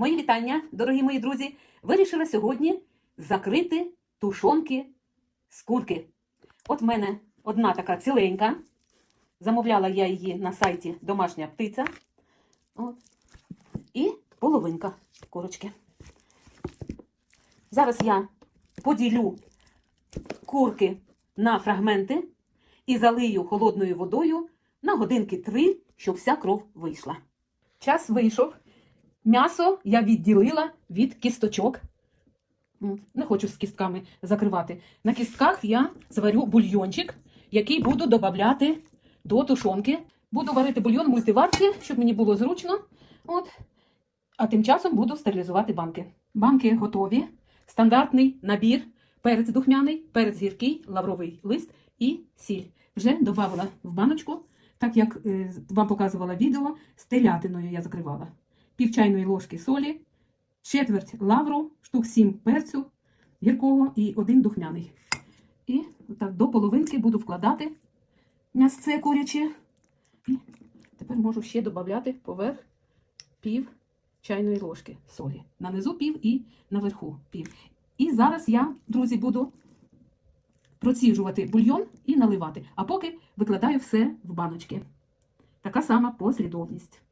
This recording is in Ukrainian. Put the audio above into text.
Мої вітання, дорогі мої друзі. Вирішила сьогодні закрити тушонки з курки. От в мене одна така ціленька. Замовляла я її на сайті Домашня птиця. От. І половинка курочки. Зараз я поділю курки на фрагменти і залию холодною водою на годинки три, щоб вся кров вийшла. Час вийшов. М'ясо я відділила від кісточок. Не хочу з кістками закривати. На кістках я зварю бульйончик, який буду додати до тушонки. Буду варити бульйон в мультиварці, щоб мені було зручно. От. А тим часом буду стерилізувати банки. Банки готові. Стандартний набір. Перець духмяний, перець гіркий, лавровий лист і сіль. Вже додавала в баночку, так як е, вам показувала відео, з телятиною я закривала. Пів чайної ложки солі, четверть лавру, штук 7 перцю гіркого і один духмяний. І так до половинки буду вкладати м'ясце куряче. І тепер можу ще додати поверх пів чайної ложки солі. Нанизу пів і наверху пів. І зараз я, друзі, буду проціжувати бульйон і наливати. А поки викладаю все в баночки. Така сама послідовність.